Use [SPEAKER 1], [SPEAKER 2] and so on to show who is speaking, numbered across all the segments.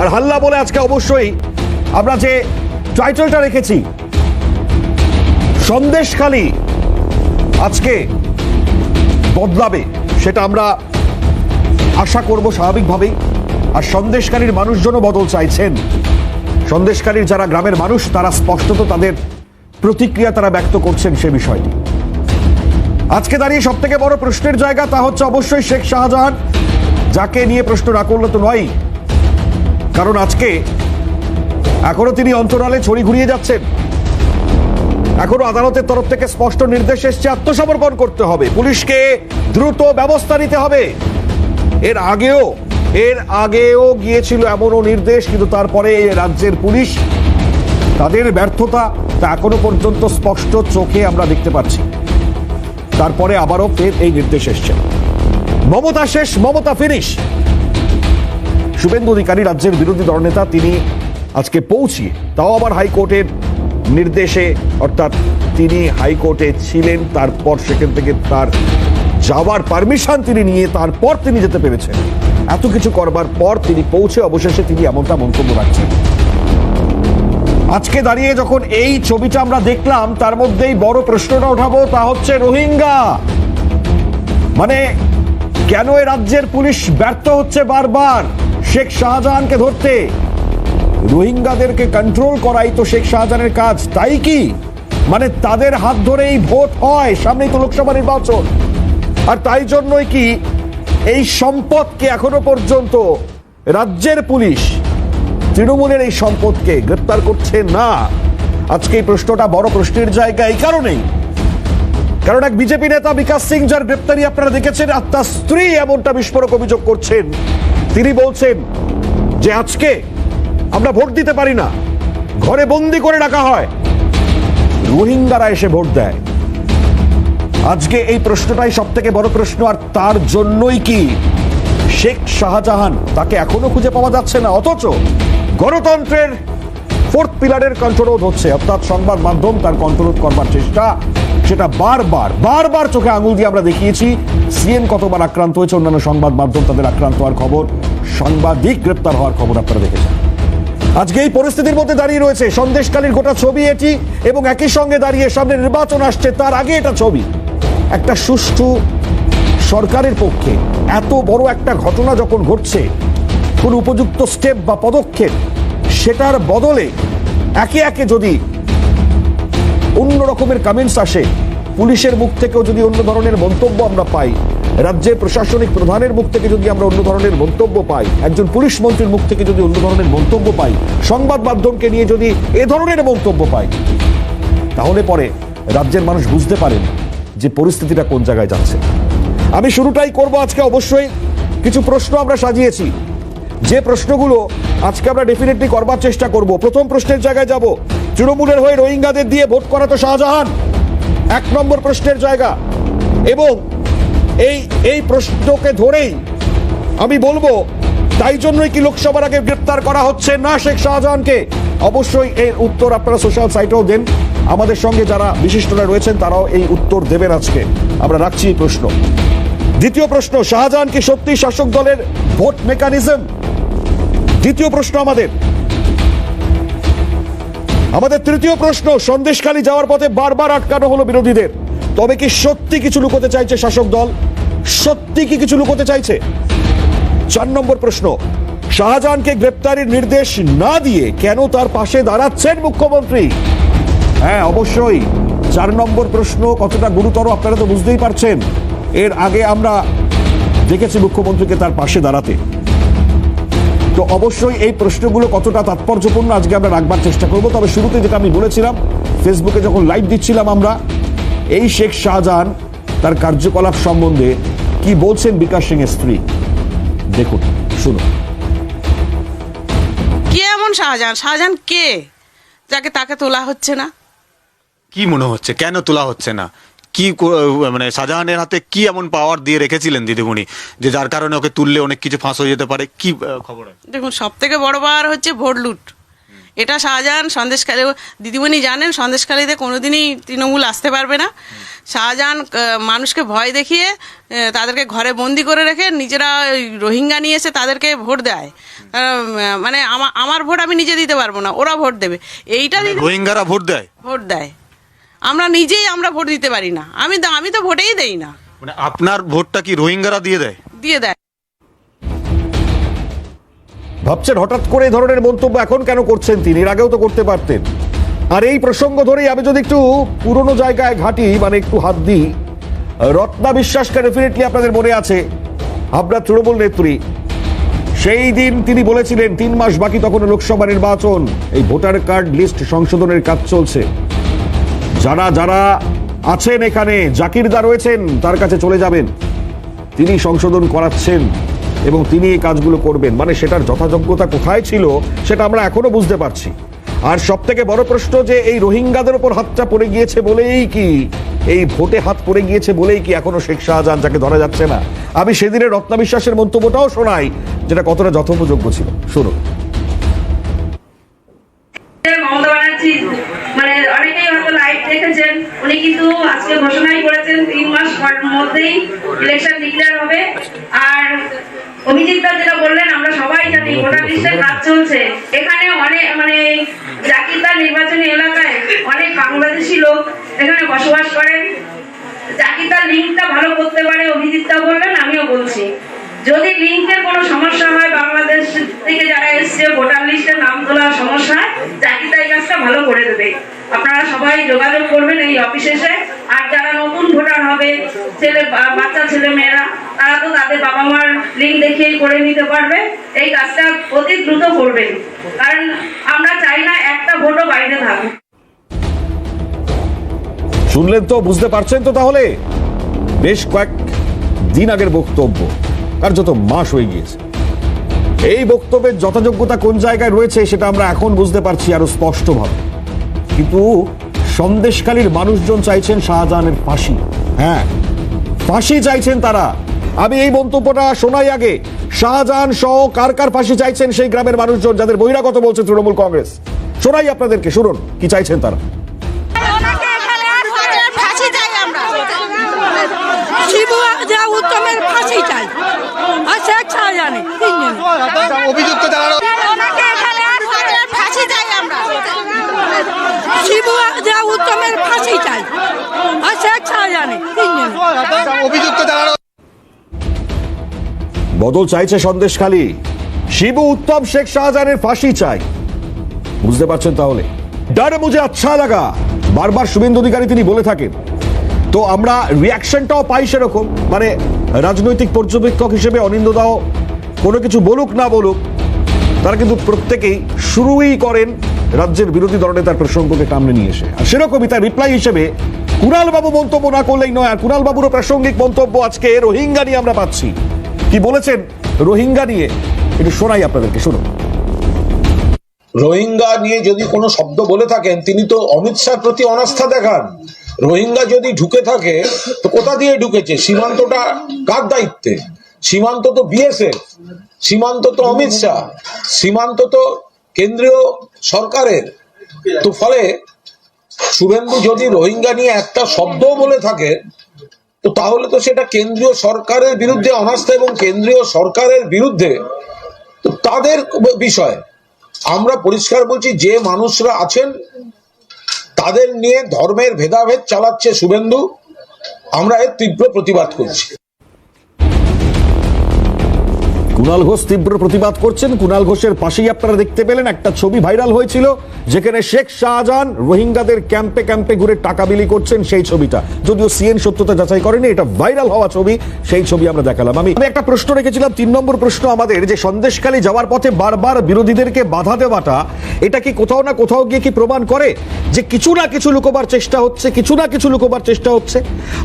[SPEAKER 1] আর হাল্লা বলে আজকে অবশ্যই আমরা যে টাইটেলটা রেখেছি, সন্দেশখালী আজকে বদলাবে, সেটা আমরা আশা করব স্বাভাবিকভাবেই। আর সন্দেশকারীর মানুষজনও বদল চাইছেন। সন্দেশকারীর যারা গ্রামের মানুষ, তারা স্পষ্টত তাদের প্রতিক্রিয়া তারা ব্যক্ত করছেন সে বিষয়টি। আজকে দাঁড়িয়ে সব থেকে বড় প্রশ্নের জায়গা তা হচ্ছে অবশ্যই শেখ শাহজাহান, যাকে নিয়ে প্রশ্ন না করলে তো নয় কারণ আজকে এখনও তিনি অন্তরালে ছড়ি ঘুরিয়ে যাচ্ছেন। এখনও আদালতের তরফ থেকে স্পষ্ট নির্দেশ এসছে, আত্মসমর্পণ করতে হবে। পুলিশকে দ্রুত ব্যবস্থা নিতে হবে। এর আগেও এর আগেও গিয়েছিল এমনও নির্দেশ, কিন্তু তারপরে রাজ্যের পুলিশ তাদের ব্যর্থতা তা এখনও পর্যন্ত স্পষ্ট চোখে আমরা দেখতে পাচ্ছি। তারপরে আবারও ফের এই নির্দেশ এসছে। মমতা শেষ, মমতা ফিনিশ শুভেন্দু অধিকারী, রাজ্যের বিরোধী দলনেতা তিনি আজকে পৌঁছিয়ে তাও আবার হাইকোর্টের নির্দেশে, অর্থাৎ তিনি হাইকোর্টে ছিলেন, তারপর সেখান থেকে তার যাওয়ার পারমিশন তিনি নিয়ে, তারপর তিনি যেতে পেরেছেন। এত কিছু করবার পর তিনি পৌঁছে, অবশেষে তিনি এমনটা মন্তব্য রাখছেন। আজকে দাঁড়িয়ে যখন এই ছবিটা আমরা দেখলাম, তার মধ্যেই বড় প্রশ্নটা উঠাবো, তা হচ্ছে রোহিঙ্গা। মানে কেন এ রাজ্যের পুলিশ ব্যর্থ হচ্ছে বারবার? শেখ শাহজাহানকে ধরতে। রোহিঙ্গাদেরকে কন্ট্রোল করাই তো শেখ শাহজাহানের কাজ, তাই কি? মানে তাদের হাত ধরেই ভোট হয় সামনেই তো লোকসভা নির্বাচন। আর তাই জন্যই কি এই সম্পদকে এখনও পর্যন্ত রাজ্যের পুলিশ তৃণমূলের এই সম্পদকে গ্রেপ্তার করছে না? আজকে এই প্রশ্নটা বড় প্রশ্নের জায়গা এই কারণেই। কারণ এক বিজেপি নেতা বিকাশ সিং, যার গ্রেপ্তারি আপনারা দেখেছেন, আর তার স্ত্রী এমনটা বিস্ফোরক অভিযোগ করছেন। তিনি বলছেন যে আজকে আমরা ভোট দিতে পারি না। ঘরে বন্দি করে রাখা হয়। রোহিঙ্গারা এসে ভোট দেয়। আজকে এই প্রশ্নটাই সব থেকে বড় প্রশ্ন, আর তার জন্যই কি শেখ শাহজাহান তাকে এখনও খুঁজে পাওয়া যাচ্ছে না? অথচ গণতন্ত্রের ফোর্থ পিলারের কণ্ঠরোধ হচ্ছে। অর্থাৎ সংবাদ মাধ্যম তার কণ্ঠরোধ করবার চেষ্টা সেটা বারবার বারবার চোখে আঙুল দিয়ে আমরা দেখিয়েছি। সিএন কতবার আক্রান্ত হয়েছে, অন্যান্য সংবাদ মাধ্যম তাদের আক্রান্ত হওয়ার খবর, সাংবাদিক গ্রেপ্তার হওয়ার খবর আপনারা দেখেছেন। আজকে এই পরিস্থিতির মধ্যে দাঁড়িয়ে রয়েছে সন্দেশকালীর গোটা ছবি এটি, এবং একই সঙ্গে দাঁড়িয়ে সামনে নির্বাচন আসছে, তার আগে এটা ছবি। একটা সুষ্ঠু সরকারের পক্ষে এত বড় একটা ঘটনা যখন ঘটছে, কোন উপযুক্ত স্টেপ বা পদক্ষেপ, সেটার বদলে একে একে যদি অন্য রকমের কমেন্টস আসে। পুলিশের মুখ থেকেও যদি অন্য ধরনের মন্তব্য আমরা পাই, রাজ্যের প্রশাসনিক প্রধানের মুখ থেকে যদি আমরা অন্য ধরনের মন্তব্য পাই, একজন পুলিশ মন্ত্রীর মুখ থেকে যদি অন্য ধরনের মন্তব্য পাই, সংবাদ মাধ্যমকে নিয়ে যদি এ ধরনের মন্তব্য পাই, তাহলে পরে রাজ্যের মানুষ বুঝতে পারেন যে পরিস্থিতিটা কোন জায়গায় যাচ্ছে। আমি শুরুটাই করব আজকে অবশ্যই। কিছু প্রশ্ন আমরা সাজিয়েছি। যে প্রশ্নগুলো আজকে আমরা ডেফিনেটলি করবার চেষ্টা করব। প্রথম প্রশ্নের জায়গায় যাব। তৃণমূলের হয়ে রোহিঙ্গাদের দিয়ে ভোট করা তো শাহজাহান। এক নম্বর প্রশ্নের জায়গা। এবং এই এই প্রশ্নকে ধরেই আমি বলব, তাই জন্যই কি লোকসভার আগে গ্রেপ্তার করা হচ্ছে না শেখ শাহজাহানকে? অবশ্যই এর উত্তর আপনারা সোশ্যাল সাইটেও দেন। আমাদের সঙ্গে যারা বিশিষ্টরা রয়েছেন, তারাও এই উত্তর দেবেন আজকে। আমরা রাখছি এই প্রশ্ন। দ্বিতীয় প্রশ্ন, শাহজাহান কি সত্যি শাসক দলের ভোট মেকানিজম? দ্বিতীয় প্রশ্ন আমাদের। আমাদের তৃতীয় প্রশ্ন, সন্দেশখালী যাওয়ার পথে বারবার আটকানো হলো বিরোধীদের। তবে কি সত্যি কিছু লুকোতে চাইছে শাসক দল? সত্যি কি কিছু লুকোতে চাইছে? চার নম্বর প্রশ্ন, শাহজাহানকে গ্রেপ্তারের নির্দেশ না দিয়ে কেন তার পাশে দাঁড়াচ্ছেন মুখ্যমন্ত্রী? হ্যাঁ অবশ্যই। চার নম্বর প্রশ্ন, কতটা গুরুতর আপনারা তো বুঝতেই পারছেন। এর আগে আমরা দেখেছি মুখ্যমন্ত্রীকে তার পাশে দাঁড়াতে। তো অবশ্যই এই প্রশ্নগুলো কতটা তাৎপর্যপূর্ণ আজকে আমরা রাখবার চেষ্টা করব। তবে শুরুতে যেটা আমি বলেছিলাম ফেসবুকে যখন লাইভ দিচ্ছিলাম আমরা এই শেখ শাহজাহান তার কার্যকলাপ সম্বন্ধে কি বলছেন বিকাশ সিং এর স্ত্রী? দেখুন শুনুন।
[SPEAKER 2] কে এমন শাহজাহান? শাহজাহান কে? যাকে তাকে তোলা হচ্ছে না।
[SPEAKER 3] কি মনে হচ্ছে? কেন তোলা হচ্ছে না? কি মানে শাহজাহানের হাতে কি এমন পাওয়ার দিয়ে রেখেছিলেন দিদিমণি? যে যার কারণে ওকে তুললে অনেক কিছু ফাঁস হয়ে যেতে পারে কি খবর
[SPEAKER 2] দেখুন সব থেকে বড় বার হচ্ছে ভোট লুট। এটা শাহজাহান সন্দেশখালী দিদিমণি জানেন সন্দেশখালীতে কোনোদিনই তৃণমূল আসতে পারবে না। শাহজাহান মানুষকে ভয় দেখিয়ে তাদেরকে ঘরে বন্দি করে রেখে নিজেরা রোহিঙ্গা নিয়ে এসে তাদেরকে ভোট দেয়। মানে আমার ভোট আমি নিজে দিতে পারব না ওরা ভোট দেবে। এইটা দিদি
[SPEAKER 3] রোহিঙ্গারা ভোট দেয়?
[SPEAKER 2] ভোট দেয়। আমরা নিজেই আমরা ভোট দিতে পারি না। আমি তো আমি তো ভোটেই দেই না।
[SPEAKER 3] মানে আপনার ভোটটা কি রোহিঙ্গারা দিয়ে দেয়?
[SPEAKER 2] দিয়ে দেয়।
[SPEAKER 1] ভাবছেন হঠাৎ করে এই ধরনের মন্তব্য এখন কেন করছেন তিনি? এর আগেও তো করতে পারতেন। আর এই প্রসঙ্গ ধরেই আমি যদি একটু পুরনো জায়গায় ঘাটি মানে একটু হাত দিই রত্না বিশ্বাসকে ডেফিনেটলি আপনাদের মনে আছে? আপনার তৃণমূল নেত্রী। সেই দিন তিনি বলেছিলেন তিন মাস বাকি তখন লোকসভা নির্বাচন এই ভোটার কার্ড লিস্ট সংশোধনের কাজ চলছে। যারা যারা আছেন এখানে জাকিরদা রয়েছেন, তার কাছে চলে যাবেন। তিনি সংশোধন করাচ্ছেন এবং তিনি এই কাজগুলো করবেন। মানে সেটার যথাযোগ্যতা কোথায় ছিল, সেটা আমরা এখনও বুঝতে পারছি। আর সব থেকে বড় প্রশ্ন যে, এই রোহিঙ্গাদের উপর হাতটা পড়ে গিয়েছে বলেই কি, এই ভোটে হাত পড়ে গিয়েছে বলেই কি এখনও শেখ শাহজাহান যাকে ধরা যাচ্ছে না? আমি সেদিনের রত্না বিশ্বাসের মন্তব্যটাও শোনাই, যেটা কতটা যথোপযোগ্য ছিল। শুনুন।
[SPEAKER 4] লাইভ উনি কিন্তু আজকে ঘোষণাই করেছেন, তিন মাস মধ্যেই ইলেকশন ডিক্লেয়ার হবে। আর অভিজিৎ দা যেটা বললেন, আমরা সবাই জানি ভোটার লিস্টের কাজ চলছে। এখানে অনেক মানে জাকিরদার নির্বাচনী এলাকায় অনেক বাংলাদেশি লোক এখানে বসবাস করেন। জাকিরদার লিঙ্কটা ভালো করতে পারে, অভিজিৎ দা বললেন, আমিও বলছি। যদি লিঙ্কের কোনো সমস্যা হয়, বাংলাদেশ থেকে যারা এসছে, ভোটার লিস্টের নাম তোলার সমস্যা জাকিরদা এই কাজটা ভালো করে দেবে। আপনারা সবাই যোগাযোগ করবেন এই অফিসে এসে। আর যারা নতুন ভোটার হবে, ছেলে বাচ্চা, ছেলে মেয়েরা, তারা তো তাদের বাবা মার লিঙ্ক দেখিয়েই করে নিতে পারবে। এই কাজটা অতি দ্রুত করবেন। কারণ আমরা চাই না একটা ভোটও বাইরে থাকুক।
[SPEAKER 1] শুনলেন তো, বুঝতে পারছেন তো তাহলে? বেশ কয়েক দিন আগের বক্তব্য। আর যত মাস হয়ে গিয়েছে। এই বক্তব্যের যথাযোগ্যতা কোন জায়গায় রয়েছে সেটা আমরা এখন বুঝতে পারছি আরও স্পষ্টভাবে। কিন্তু সন্দেশকালীর মানুষজন চাইছেন শাহজাহানের ফাঁসি। হ্যাঁ ফাঁসি চাইছেন তারা। আমি এই মন্তব্যটা শোনাই আগে। শাহজাহান সহ কার কার ফাঁসি চাইছেন সেই গ্রামের মানুষজন যাদের বহিরাগত বলছে তৃণমূল কংগ্রেস? শোনাই আপনাদেরকে, শুনুন, কি চাইছেন তারা
[SPEAKER 5] ওনাকে এখানে আর ফাঁসির ফাঁসি চাই আমরা শিবু যা উত্তমের ফাঁসি চাই আর
[SPEAKER 6] অভিযুক্ত যারা
[SPEAKER 5] ফাঁসি চাই আমরা। শিবু যা উত্তমের ফাঁসি চাই আর শেখ শাহজাহানি তিনজন
[SPEAKER 6] অভিযুক্ত যারা
[SPEAKER 1] বদল চাইছে সন্দেশখালী শিবু উত্তম শেখ শাহজাহানের ফাঁসি চাই বুঝতে পারছেন তাহলে? ডারে মুঝে আচ্ছা লাগা। বারবার শুভেন্দু অধিকারী তিনি বলে থাকেন। তো আমরা রিয়াকশনটাও পাই সেরকম। মানে রাজনৈতিক পর্যবেক্ষক হিসেবে অনিন্দ দাও কোনো কিছু বলুক, না বলুক, তারা কিন্তু প্রত্যেকেই শুরুই করেন রাজ্যের বিরোধী দলনেতার প্রসঙ্গকে সামনে নিয়ে এসে। আর সেরকমই তার রিপ্লাই হিসেবে কুণাল বাবু মন্তব্য না করলেই নয়, আর কুণাল বাবুরও প্রাসঙ্গিক মন্তব্য আজকে রোহিঙ্গা নিয়ে আমরা পাচ্ছি। কি বলেছেন রোহিঙ্গা নিয়ে? একটু শোনাই আপনাদেরকে, শুনুন।
[SPEAKER 7] রোহিঙ্গা নিয়ে যদি কোনো শব্দ বলে থাকেন, তিনি তো অমিত শাহর প্রতি অনাস্থা দেখান। রোহিঙ্গা যদি ঢুকে থাকে, তো কোথা দিয়ে ঢুকেছে? সীমান্তটা কার দায়িত্বে? সীমান্ত তো বিএসএফ সীমান্ত তো অমিত শাহ, সীমান্ত তো কেন্দ্রীয় সরকারের। তো ফলে শুভেন্দু যদি রোহিঙ্গা নিয়ে একটা শব্দও বলে থাকে, তো তাহলে তো সেটা কেন্দ্রীয় সরকারের বিরুদ্ধে অনাস্থা এবং কেন্দ্রীয় সরকারের বিরুদ্ধে, তো তাদের বিষয়। আমরা পরিষ্কার বলছি, যে মানুষরা আছেন, তাদের নিয়ে ধর্মের ভেদাভেদ চালাচ্ছে শুভেন্দু। আমরা এর তীব্র প্রতিবাদ করছি।
[SPEAKER 1] কুণাল ঘোষ তীব্র প্রতিবাদ করছেন। কুণাল ঘোষের পাশেই আপনারা দেখতে পেলেন, একটা ছবি ভাইরাল হয়েছিল, যেখানে শেখ শাহজাহান রোহিঙ্গাদের ক্যাম্পে ক্যাম্পে ঘুরে টাকা বিলি করছেন সেই ছবিটা। যদিও সিএন সত্যতা যাচাই করেনি, এটা ভাইরাল হওয়া ছবি, সেই ছবি আমরা দেখালাম। আমি একটা প্রশ্ন রেখেছিলাম, তিন নম্বর প্রশ্ন আমাদের, যে সন্দেশখালী যাওয়ার পথে বারবার বিরোধীদেরকে বাধা দেওয়াটা, এটা কি কোথাও না কোথাও গিয়ে কি প্রমাণ করে? যে কিছু না কিছু লুকোবার চেষ্টা হচ্ছে, কিছু না কিছু লুকোবার চেষ্টা হচ্ছে।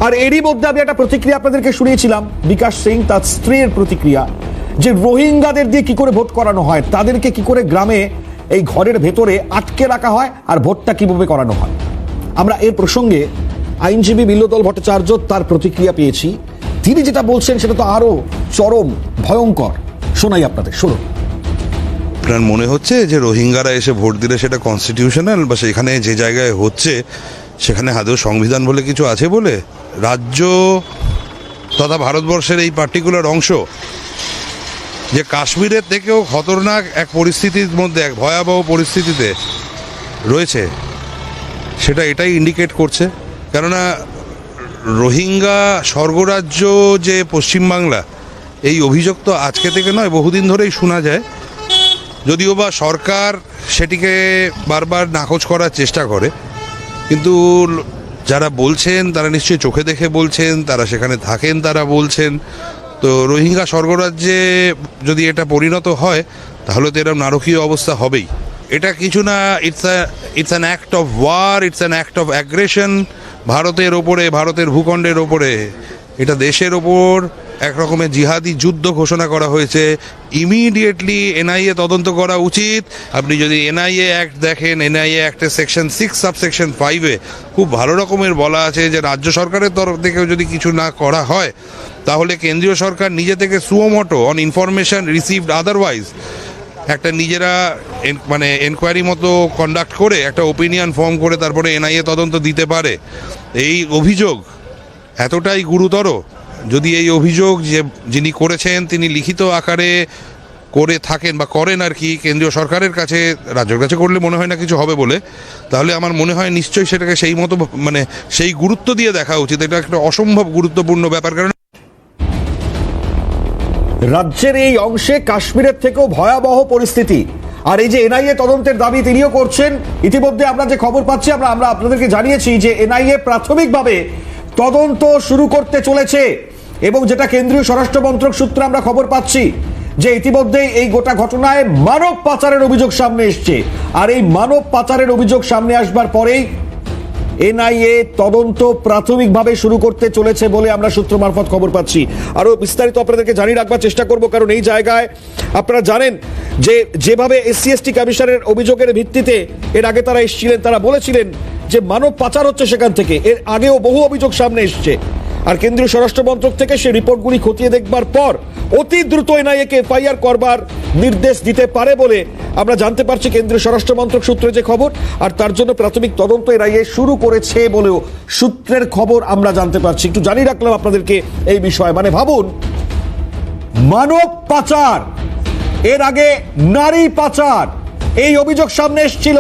[SPEAKER 1] আর এরই মধ্যে আমি একটা প্রতিক্রিয়া আপনাদেরকে শুনিয়েছিলাম, বিকাশ সিং তার স্ত্রীর প্রতিক্রিয়া। যে রোহিঙ্গাদের দিয়ে কি করে ভোট করানো হয়, তাদেরকে কি করে গ্রামে এই ঘরের ভেতরে আটকে রাখা হয় আর ভোটটা কীভাবে করানো হয়? আমরা এর প্রসঙ্গে আইনজীবী বিল্লদল ভট্টাচার্য তার প্রতিক্রিয়া পেয়েছি। তিনি যেটা বলছেন সেটা তো আরও চরম, ভয়ঙ্কর। শোনাই আপনাদের, শুনুন।
[SPEAKER 8] আপনার মনে হচ্ছে যে রোহিঙ্গারা এসে ভোট দিলে সেটা কনস্টিটিউশনাল বা সেখানে যে জায়গায় হচ্ছে, সেখানে আদৌ সংবিধান বলে কিছু আছে বলে? রাজ্য তথা ভারতবর্ষের এই পার্টিকুলার অংশ যে কাশ্মীরের থেকেও খতরনাক এক পরিস্থিতির মধ্যে, এক ভয়াবহ পরিস্থিতিতে রয়েছে, সেটা এটাই ইন্ডিকেট করছে। কেননা রোহিঙ্গা স্বর্গরাজ্য যে পশ্চিমবাংলা এই অভিযোগ তো আজকে থেকে নয়, বহুদিন ধরেই শোনা যায়। যদিও বা সরকার সেটিকে বারবার নাকচ করার চেষ্টা করে, কিন্তু যারা বলছেন, তারা নিশ্চয়ই চোখে দেখে বলছেন, তারা সেখানে থাকেন, তারা বলছেন। তো রোহিঙ্গা স্বর্গরাজ্যে যদি এটা পরিণত হয়, তাহলে তো এরকম নারকীয় অবস্থা হবেই। এটা কিছু না it's it's an act of war it's an act of aggression ভারতের ওপরে, ভারতের ভূখণ্ডের ওপরে, এটা দেশের ওপর এক রকমের জিহাদি যুদ্ধ ঘোষণা করা হয়েছে। ইমিডিয়েটলি এনআইএ তদন্ত করা উচিত। আপনি যদি এনআইএ অ্যাক্ট দেখেন এনআইএ অ্যাক্টের সেকশন সিক্স সাবসেকশন ফাইভে খুব ভালো রকমের বলা আছে যে, রাজ্য সরকারের তরফ থেকেও যদি কিছু না করা হয়, তাহলে কেন্দ্রীয় সরকার নিজে থেকে suo motu on information received otherwise একটা নিজেরা মানে এনকোয়ারি মতো কন্ডাক্ট করে একটা ওপিনিয়ন ফর্ম করে তারপরে এনআইএ তদন্ত দিতে পারে। এই অভিযোগ এতটাই গুরুতর যদি এই অভিযোগ যে যিনি করেছেন, তিনি লিখিত আকারে করে থাকেন বা করেন আর কি, কেন্দ্রীয় সরকারের কাছে, রাজ্যের কাছে করলে মনে হয় না কিছু হবে বলে, তাহলে আমার মনে হয় নিশ্চয়ই সেটাকে সেই মতো মানে সেই গুরুত্ব দিয়ে দেখা উচিত। এটা একটা অসম্ভব গুরুত্বপূর্ণ ব্যাপার, কারণ
[SPEAKER 1] রাজ্যের এই অংশে কাশ্মীরের থেকেও ভয়াবহ পরিস্থিতি। আর এই যে এনআইএ তদন্তের দাবি তিনিও করছেন, ইতিমধ্যে আমরা যে খবর পাচ্ছি, আমরা আমরা আপনাদেরকে জানিয়েছি যে এনআইএ প্রাথমিকভাবে তদন্ত শুরু করতে চলেছে। এবং যেটা কেন্দ্রীয় স্বরাষ্ট্র মন্ত্রক সূত্রে আমরা খবর পাচ্ছি, যে ইতিমধ্যেই এই গোটা ঘটনায় মানব পাচারের অভিযোগ সামনে এসছে। আর এই মানব পাচারের অভিযোগ সামনে আসবার পরেই এনআইএ তদন্ত প্রাথমিকভাবে শুরু করতে চলেছে বলে আমরা সূত্র মারফত খবর পাচ্ছি। আরও বিস্তারিত আপনাদেরকে জানিয়ে রাখবার চেষ্টা করব, কারণ এই জায়গায় আপনারা জানেন যে যেভাবে এসসি এসটি কমিশনের অভিযোগের ভিত্তিতে এর আগে তারা এসেছিলেন, তারা বলেছিলেন যে মানব পাচার হচ্ছে সেখান থেকে। এর আগেও বহু অভিযোগ সামনে এসছে। আর কেন্দ্রীয় স্বরাষ্ট্র মন্ত্রক থেকে সেই রিপোর্টগুলি খতিয়ে দেখবার পর অতি দ্রুত এনআইএকে এফআইআর করবার নির্দেশ দিতে পারে বলে আমরা জানতে পারছি। কেন্দ্রীয় স্বরাষ্ট্র মন্ত্রক সূত্রে যে খবর, আর তার জন্য প্রাথমিক তদন্ত এনআইএ শুরু করেছে বলেও সূত্রের খবর আমরা জানতে পারছি। একটু জানিয়ে রাখলাম আপনাদেরকে এই বিষয়ে। মানে ভাবুন, মানব পাচার, এর আগে নারী পাচার, এই অভিযোগ সামনে এসেছিল।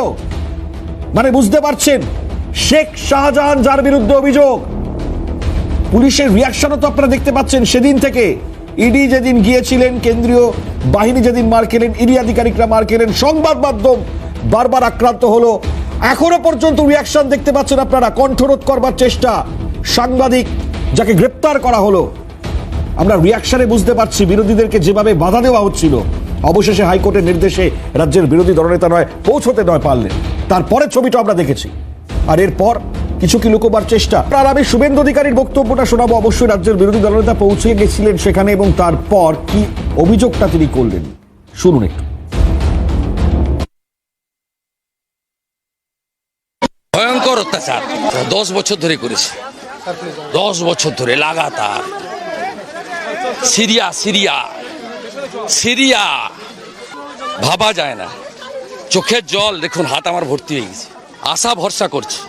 [SPEAKER 1] মানে বুঝতে পারছেন? শেখ শাহজাহান যার বিরুদ্ধে অভিযোগ। পুলিশের রিয়াকশনও তো আপনারা দেখতে পাচ্ছেন সেদিন থেকে। ইডি যেদিন গিয়েছিলেন, কেন্দ্রীয় বাহিনী যেদিন মার খেলেন, ইডি আধিকারিকরা মার খেলেন, সংবাদ মাধ্যম বারবার আক্রান্ত হলো। এখনও পর্যন্ত রিয়াকশন দেখতে পাচ্ছেন আপনারা, কণ্ঠরোধ করবার চেষ্টা। সাংবাদিক যাকে গ্রেপ্তার করা হলো। আমরা রিয়াকশনে বুঝতে পারছি, বিরোধীদেরকে যেভাবে বাধা দেওয়া হচ্ছিল, অবশেষে হাইকোর্টের নির্দেশে রাজ্যের বিরোধী দলনেতা নয়, পৌঁছতে নয় পারলেন। তারপরে ছবিটা আমরা দেখেছি। আর এরপর কিছু কি লুকোবার চেষ্টা? আর আমি শুভেন্দু অধিকারীর বক্তব্যটা শোনাবো। অবশ্যই রাজ্যের বিরোধী দলনেতা পৌঁছে গেছিলেন সেখানে এবং তারপর কি অভিযোগটা তিনি করলেন? শুনুন একটু।
[SPEAKER 9] ভয়ঙ্কর অত্যাচার। দশ বছর ধরে করেছে। দশ বছর ধরে, লাগাতার। Syria Syria. সিরিয়া। ভাবা যায় না। চোখের জল, দেখুন, হাত আমার ভর্তি হয়ে গেছে। আশা ভরসা করছে।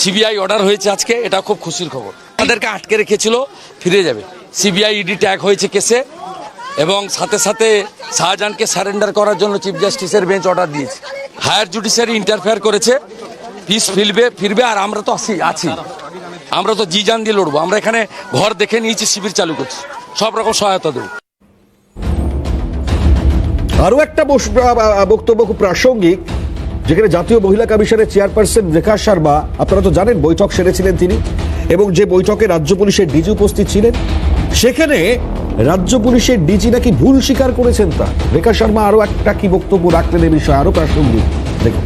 [SPEAKER 9] সিবিআই অর্ডার হয়েছে আজকে এটা খুব খুশির খবর। তাদেরকে আটকে রেখেছিল, ফিরে যাবে। সিবিআই ইডি ট্যাগ হয়েছে কেসে, এবং সাথে সাথে শাহজাহানকে সারেন্ডার করার জন্য চিফ জাস্টিসের বেঞ্চ অর্ডার দিয়েছে। হায়ার জুডিশিয়ারি ইন্টারফেয়ার করেছে পিস ফিরবে ফিরবে, আর আমরা তো আছি আছি। আমরা তো জি জান দিয়ে লড়বো। আমরা এখানে ঘর দেখে নিয়েছি, শিবির চালু করছি। সব রকম সহায়তা দেবো।
[SPEAKER 1] আরও একটা বক্তব্য খুব প্রাসঙ্গিক, যেখানে জাতীয় মহিলা কমিশনের চেয়ারপারসন রেখা শর্মা, আপনারা তো জানেন বৈঠক সেরেছিলেন তিনি, এবং যে বৈঠকে রাজ্য পুলিশের ডিজি উপস্থিত ছিলেন, সেখানে রাজ্য পুলিশের ডিজি নাকি ভুল স্বীকার করেছেন তা? রেখা শর্মা আরও একটা কি বক্তব্য রাখলেন এ বিষয়ে? আরও প্রাসঙ্গিক। দেখুন।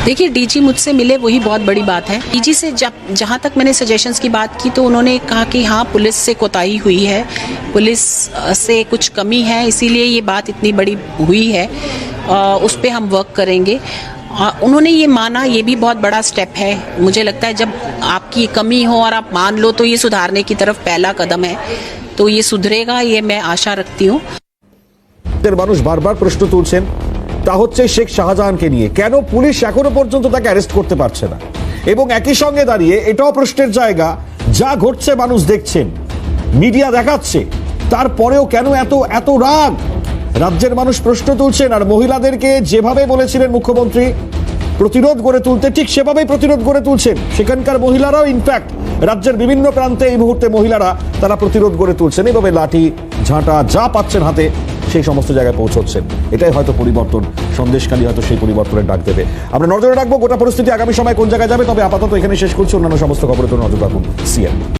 [SPEAKER 10] देखिए डीजी मुझसे मिले वही बहुत बड़ी बात है डीजी से जब जहाँ तक मैंने सजेशंस की बात की तो उन्होंने कहा कि हाँ पुलिस से कोताही हुई है पुलिस अ, से कुछ कमी है इसीलिए ये बात इतनी बड़ी हुई है अ, उस पर हम वर्क करेंगे अ, उन्होंने ये माना ये भी बहुत बड़ा स्टेप है मुझे लगता है जब आपकी कमी हो और आप मान लो तो ये सुधारने की तरफ पहला कदम है तो ये सुधरेगा ये मैं आशा रखती हूँ
[SPEAKER 1] রাজ্যের মানুষ বারবার প্রশ্ন তুলছেন তা হচ্ছে শেখ শাহজাহানকে নিয়ে। কেন পুলিশ এখনও পর্যন্ত তাকে অ্যারেস্ট করতে পারছে না? এবং একই সঙ্গে দাঁড়িয়ে এটাও প্রশ্নের জায়গা, যা ঘটছে মানুষ দেখছেন মিডিয়া দেখাচ্ছে, তারপরেও কেন এত এত রাগ? রাজ্যের মানুষ প্রশ্ন তুলছেন, আর মহিলাদেরকে যেভাবে বলেছিলেন মুখ্যমন্ত্রী, প্রতিরোধ গড়ে তুলতে ঠিক সেভাবেই প্রতিরোধ গড়ে তুলছেন। সেখানকার মহিলারাও ইনফ্যাক্ট রাজ্যের বিভিন্ন প্রান্তে এই মুহূর্তে মহিলারা তারা প্রতিরোধ গড়ে তুলছেন। এইভাবে লাঠি, ঝাঁটা যা পাচ্ছেন হাতে সেই সমস্ত জায়গায় পৌঁছচ্ছে। এটাই হয়তো পরিবর্তন। সন্দেশকালী হয়তো সেই পরিবর্তনের ডাক দেবে। আমরা নজরে রাখব গোটা পরিস্থিতি আগামী সময় কোন জায়গায় যাবে, তবে আপাতত এখানে শেষ করছি। অন্যান্য সমস্ত খবরের জন্য নজর রাখুন সিএম